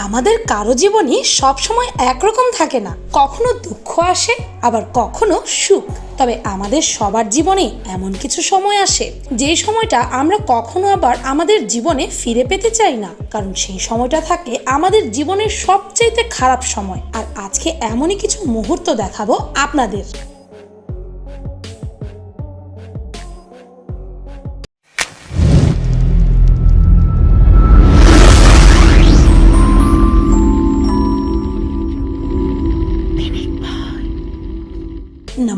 আমাদের কারও জীবনই সবসময় একরকম থাকে না। কখনো দুঃখ আসে, আবার কখনো সুখ। তবে আমাদের সবার জীবনে এমন কিছু সময় আসে, যে সময়টা আমরা কখনো আবার আমাদের জীবনে ফিরে পেতে চাই না। কারণ সেই সময়টা থাকে আমাদের জীবনের সবচাইতে খারাপ সময়। আর আজকে এমনই কিছু মুহূর্ত দেখাবো আপনাদের।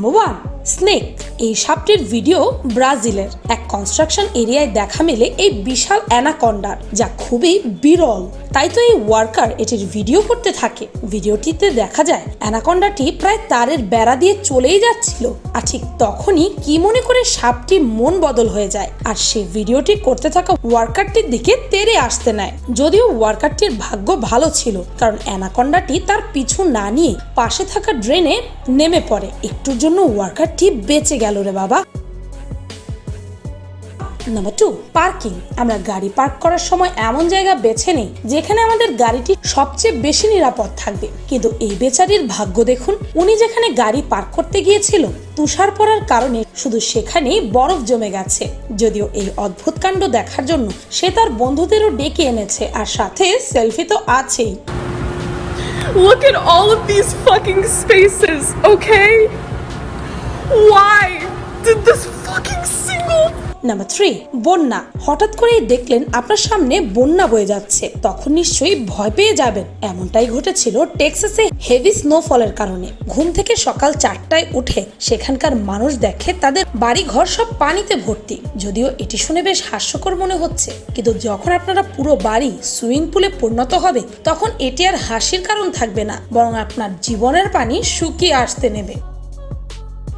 Number 1. Snake এই সাপটির ভিডিও ব্রাজিলের এক কনস্ট্রাকশন এরিয়ায় দেখা মেলে এই বিশাল অ্যানাকন্ডার, যা খুবই বিরল। তাই তো এই ওয়ার্কার এটির ভিডিও করতে থাকে। ভিডিওটিতে দেখা যায়, অ্যানাকন্ডাটি প্রায় তারের বেড়া দিয়ে চলেই যাচ্ছিল। আর ঠিক তখনই কি মনে করে সাপটি মন বদল হয়ে যায়, আর সে ভিডিওটি করতে থাকা ওয়ার্কারটির দিকে তেরে আসতে নেয়। যদিও ওয়ার্কারটির ভাগ্য ভালো ছিল, কারণ অ্যানাকন্ডাটি তার পিছু না নিয়ে পাশে থাকা ড্রেনে নেমে পড়ে। একটুর জন্য ওয়ার্কারটি বেঁচে গেল। রে বাবা। নাম্বার টু পার্কিং আমরা গাড়ি পার্ক করার সময় এমন জায়গা বেছে নেই যেখানে আমাদের গাড়িটি সবচেয়ে বেশি নিরাপদ থাকবে। কিন্তু এই বেচারির ভাগ্য দেখুন উনি যেখানে গাড়ি পার্ক করতে গিয়েছিল তুষার পড়ার কারণে শুধু সেখানেই বরফ জমে গেছে। যদিও এই অদ্ভুত কাণ্ড দেখার জন্য সে তার বন্ধুদেরও ডেকে এনেছে আর সাথে সেলফি তো আছেই। Look at all of these fucking spaces, okay? Why? Did this fucking single? Number three বন্যা। হঠাৎ করেই দেখলেন আপনার সামনে বন্যা বয়ে যাচ্ছে। তখন নিশ্চয়ই ভয় পেয়ে যাবেন। এমনটাই ঘটেছিল টেক্সাসে হেভি স্নোফলের কারণে। ঘুম থেকে সকাল চারটায় উঠে সেখানকার মানুষ দেখে তাদের বাড়ি ঘর সব পানিতে ভর্তি। যদিও এটি শুনে বেশ হাস্যকর মনে হচ্ছে। কিন্তু যখন আপনারা পুরো বাড়ি সুইমিং পুলে পরিণত হবে, তখন এটি আর হাসির কারণ থাকবে না। বরং আপনার জীবনের পানি শুকিয়ে আসতে নেবে।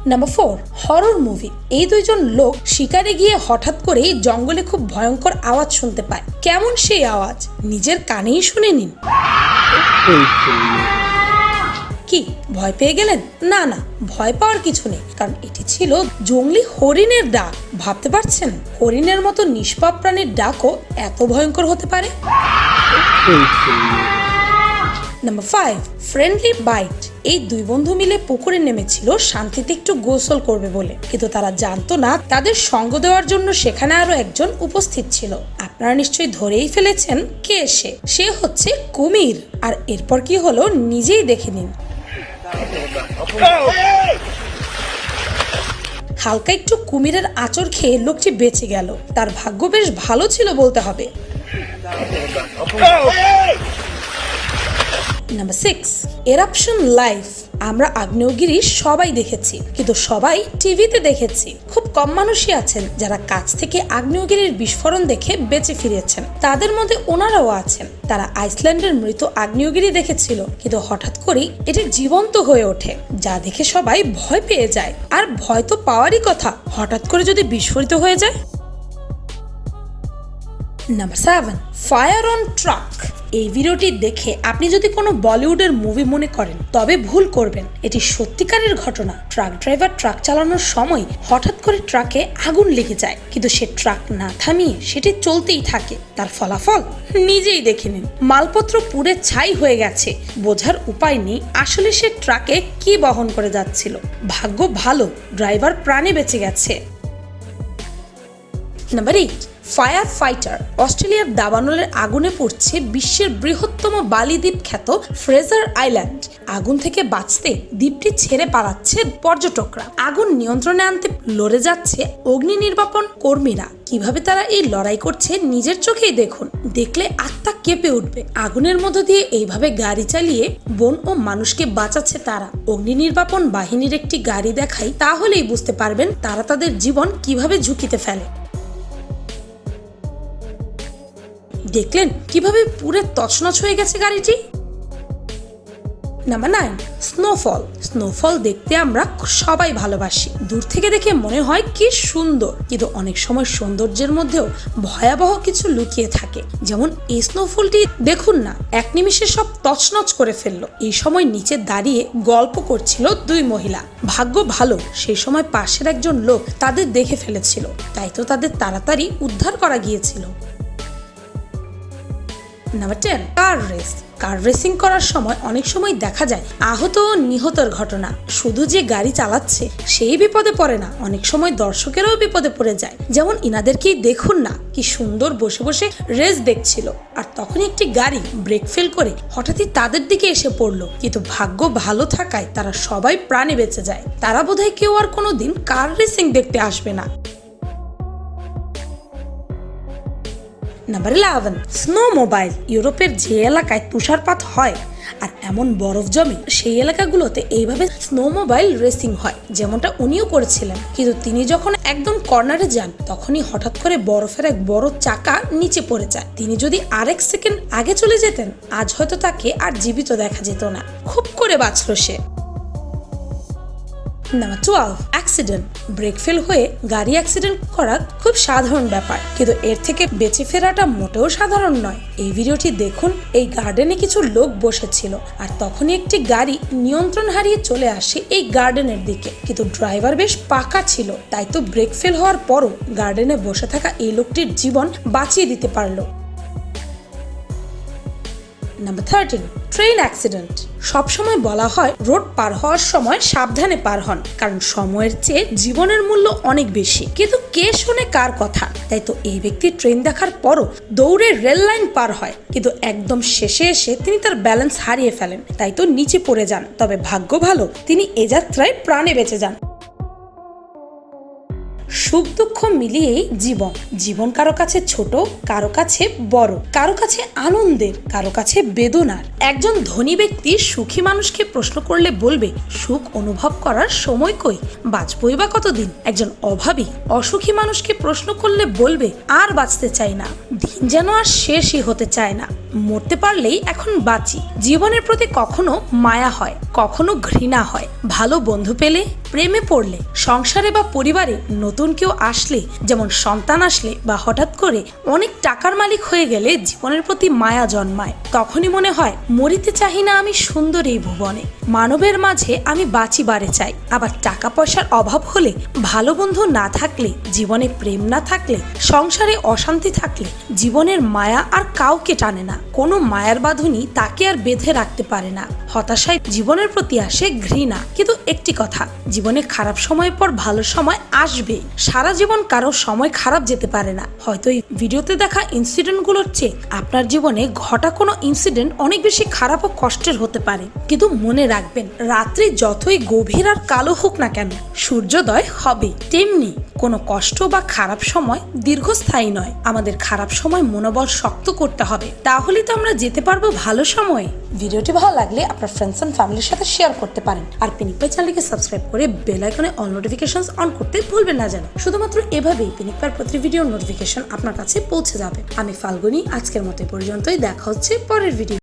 নাম্বার ফোর হরর মুভি এই দুইজন লোক শিকারে গিয়ে হঠাৎ করেই জঙ্গলে খুব ভয়ঙ্কর আওয়াজ শুনতে পায়। কেমন সেই আওয়াজ? নিজের কানেই শুনে নিন। কি, ভয় পেয়ে গেলেন? না না, ভয় পাওয়ার কিছু নেই, কারণ এটি ছিল জঙ্গলি হরিণের ডাক। ভাবতে পারছেন? হরিণের মতো নিষ্পাপ প্রাণীর ডাকও এত ভয়ঙ্কর হতে পারে? নাম্বার ফাইভ ফ্রেন্ডলি বাইট এই দুই বন্ধু মিলে পুকুরে নেমেছিল, শান্তিতে একটু গোসল করবে বলে। কিন্তু তারা জানতো না, তাদের সঙ্গ দেওয়ার জন্য সেখানে আরও একজন উপস্থিত ছিল। আপনারা নিশ্চয়ই ধরেই ফেলেছেন কে সে। সে হচ্ছে কুমির। আর এরপর কি হলো নিজেই দেখে নিন। হালকা একটু কুমিরের আঁচড় খেয়ে লোকটি বেঁচে গেল। তার ভাগ্য বেশ ভালো ছিল বলতে হবে। নাম্বার সিক্স এরাপশন লাইফ আমরা আগ্নেয়গিরি সবাই দেখেছি, কিন্তু সবাই টিভিতে দেখেছি। খুব কম মানুষই আছেন যারা কাছ থেকে আগ্নেয়গিরির বিস্ফোরণ দেখে বেঁচে ফিরেছেন। তাদের মধ্যে ওনারাও আছেন। তারা আইসল্যান্ডের মৃত আগ্নেয়গিরি দেখেছিল, কিন্তু হঠাৎ করেই এটি জীবন্ত হয়ে ওঠে, যা দেখে সবাই ভয় পেয়ে যায়। আর ভয় তো পাওয়ারই কথা, হঠাৎ করে যদি বিস্ফোরিত হয়ে যায়? Number seven fire on truck এই ভিডিওটি দেখে আপনি যদি কোনো বলিউডের মুভি মনে করেন, তবে ভুল করবেন। এটি সত্যিকারের ঘটনা। ট্রাক ড্রাইভার ট্রাক চালানোর সময় হঠাৎ করে ট্রাকে আগুন লেগে যায়। কিন্তু সে ট্রাক না থামিয়ে সেটি চলতেই থাকে। তার ফলাফল নিজেই দেখে নিন। মালপত্র পুড়ে ছাই হয়ে গেছে। বোঝার উপায় নেই আসলে সে ট্রাকে কি বহন করে যাচ্ছিল। ভাগ্য ভালো, ড্রাইভার প্রাণে বেঁচে গেছে। Number eight. ফায়ার ফাইটার অস্ট্রেলিয়ার দাবানলের আগুনে পড়ছে বিশ্বের বৃহত্তম বালি দ্বীপ খ্যাত ফ্রেজার আইল্যান্ড। আগুন থেকে বাঁচতে দ্বীপটি ছেড়ে পালাচ্ছে পর্যটকরা। আগুন নিয়ন্ত্রণে আনতে লড়ে যাচ্ছে অগ্নি নির্বাপন কর্মীরা। কীভাবে তারা এই লড়াই করছে নিজের চোখেই দেখুন। দেখলে আত্মা কেঁপে উঠবে। আগুনের মধ্য দিয়ে এইভাবে গাড়ি চালিয়ে বন ও মানুষকে বাঁচাচ্ছে তারা। অগ্নি নির্বাপন বাহিনীর একটি গাড়ি দেখাই তাহলেই বুঝতে পারবেন তারা তাদের জীবন কীভাবে ঝুঁকিতে ফেলে। দেখলেন কীভাবে পুরে তছনছ হয়ে গেছে গাড়িটি? নাম্বার নাইন স্নোফল স্নোফল দেখতে আমরা সবাই ভালোবাসি। দূর থেকে দেখে মনে হয় কি সুন্দর। কিন্তু অনেক সময় সৌন্দর্যের মধ্যেও ভয়াবহ কিছু লুকিয়ে থাকে। যেমন এই স্নোফলটি দেখুন না, এক নিমিষে সব তছনছ করে ফেলল। এই সময় নিচে দাঁড়িয়ে গল্প করছিল দুই মহিলা। ভাগ্য ভালো, সেই সময় পাশের একজন লোক তাদের দেখে ফেলেছিল। তাই তো তাদের তাড়াতাড়ি উদ্ধার করা গিয়েছিল। Number ten car race car racing করার সময় অনেক সময় দেখা যায় আহত নিহতর ঘটনা। শুধু যে গাড়ি চালাচ্ছে, সেই বিপদে পড়ে না। অনেক সময় দর্শকেরও বিপদে পড়ে যায়। যেমন ইনাদেরকেই দেখুন না, কি সুন্দর বসে বসে রেস দেখছিল। আর তখনই একটি গাড়ি ব্রেক ফেল করে হঠাৎই তাদের দিকে এসে পড়ল। কিন্তু ভাগ্য ভালো থাকায় তারা সবাই প্রাণে বেঁচে যায়। তারা বোধহয় কেউ আর কোনোদিন কার রেসিং দেখতে আসবে না। নাম্বার ইলেভেন স্নো মোবাইল ইউরোপের যে এলাকায় তুষারপাত হয় আর এমন বরফ জমে, সেই এলাকাগুলোতে এইভাবে স্নো মোবাইল রেসিং হয়, যেমনটা উনিও করেছিলেন। কিন্তু তিনি যখন একদম কর্নারে যান, তখনই হঠাৎ করে বরফের এক বড় চাকা নিচে পড়ে যায়। তিনি যদি আরেক সেকেন্ড আগে চলে যেতেন, আজ হয়তো তাকে আর জীবিত দেখা যেত না। খুব করে বাঁচল সে। Number twelve accident brake fail হয়ে গাড়ি অ্যাক্সিডেন্ট করা খুব সাধারণ ব্যাপার। কিন্তু এর থেকে বেঁচে ফেরাটা মোটেও সাধারণ নয়। এই ভিডিওটি দেখুন, এই গার্ডেনে কিছু লোক বসেছিল। আর তখনই একটি গাড়ি নিয়ন্ত্রণ হারিয়ে চলে আসে এই গার্ডেনের দিকে। কিন্তু ড্রাইভার বেশ পাকা ছিল, তাই তো ব্রেক ফেল হওয়ার পরও গার্ডেনে বসে থাকা এই লোকটির জীবন বাঁচিয়ে দিতে পারল। নাম্বার থার্টিন ট্রেন অ্যাক্সিডেন্ট সবসময় বলা হয় রোড পার হওয়ার সময় সাবধানে পার হন, কারণ সময়ের চেয়ে জীবনের মূল্য অনেক বেশি। কিন্তু কে শোনে কার কথা? তাই তো এই ব্যক্তি ট্রেন দেখার পরও দৌড়ে রেল লাইন পার হয়, কিন্তু একদম শেষে এসে তিনি তার ব্যালেন্স হারিয়ে ফেলেন। তাই তো নিচে পড়ে যান। তবে ভাগ্য ভালো, তিনি এ যাত্রায় প্রাণে বেঁচে যান। সুখ দুঃখ মিলিয়েই জীবন। জীবন কারও কাছে ছোট, কারও কাছে বড়, কারও কাছে আনন্দের, কারও কাছে বেদনার। একজন ধনী ব্যক্তি সুখী মানুষকে প্রশ্ন করলে বলবে, সুখ অনুভব করার সময় কই? বাঁচবই বা কতদিন? একজন অভাবী, অসুখী মানুষকে প্রশ্ন করলে বলবে, আর বাঁচতে চাই না। দিন যেন আর শেষই হতে চায় না। মরতে পারলেই এখন বাঁচি। জীবনের প্রতি কখনো মায়া হয়, কখনো ঘৃণা হয়। ভালো বন্ধু পেলে, প্রেমে পড়লে, সংসারে বা পরিবারে নতুন কেউ আসলে, যেমন সন্তান আসলে বা হঠাৎ করে অনেক টাকার মালিক হয়ে গেলে জীবনের প্রতি মায়া জন্মায়। তখনই মনে হয়, মরিতে চাহি না আমি সুন্দর এই ভুবনে। মানবের মাঝে আমি বাঁচি বারে চাই। আবার টাকা পয়সার অভাব হলে, ভালো বন্ধু না থাকলে, জীবনে প্রেম না থাকলে, সংসারে অশান্তি থাকলে, জীবনের মায়া আর কাউকে টানে না। কোনো মায়ার বাঁধুনি তাকে আর বেঁধে রাখতে পারে না। হতাশায় জীবনের প্রতি আসে ঘৃণা। কিন্তু একটি কথা, জীবনে খারাপ সময়ের পর ভালো সময় আসবে। সারা জীবন কারও সময় খারাপ যেতে পারে না। হয়তো এই ভিডিওতে দেখা ইনসিডেন্টগুলোর চেয়ে আপনার জীবনে ঘটা কোনো ইনসিডেন্ট অনেক বেশি খারাপ ও কষ্টের হতে পারে। কিন্তু মনে রাখবেন, রাত্রি যতই গভীর আর কালো হোক না কেন, সূর্যোদয় হবে। তেমনি কোনো কষ্ট বা খারাপ সময় দীর্ঘস্থায়ী নয়। আমাদের খারাপ সময় মনোবল শক্ত করতে হবে। তাহলে তো আমরা যেতে পারব ভালো সময়ে। ভিডিওটি ভালো লাগলে আপনার ফ্রেন্ডস অ্যান্ড ফ্যামিলির সাথে শেয়ার করতে পারেন। আর পিনিক পাই চ্যানেলকে সাবস্ক্রাইব করে বেল আইকনে অল নোটিফিকেশন অন করতে ভুলবেন না যেন। শুধুমাত্র এভাবেই পিনিক পার প্রতি ভিডিও নোটিফিকেশন আপনার কাছে পৌঁছে যাবে। আমি ফাল্গুনি, আজকের মতো পর্যন্তই। দেখা হচ্ছে পরের ভিডিও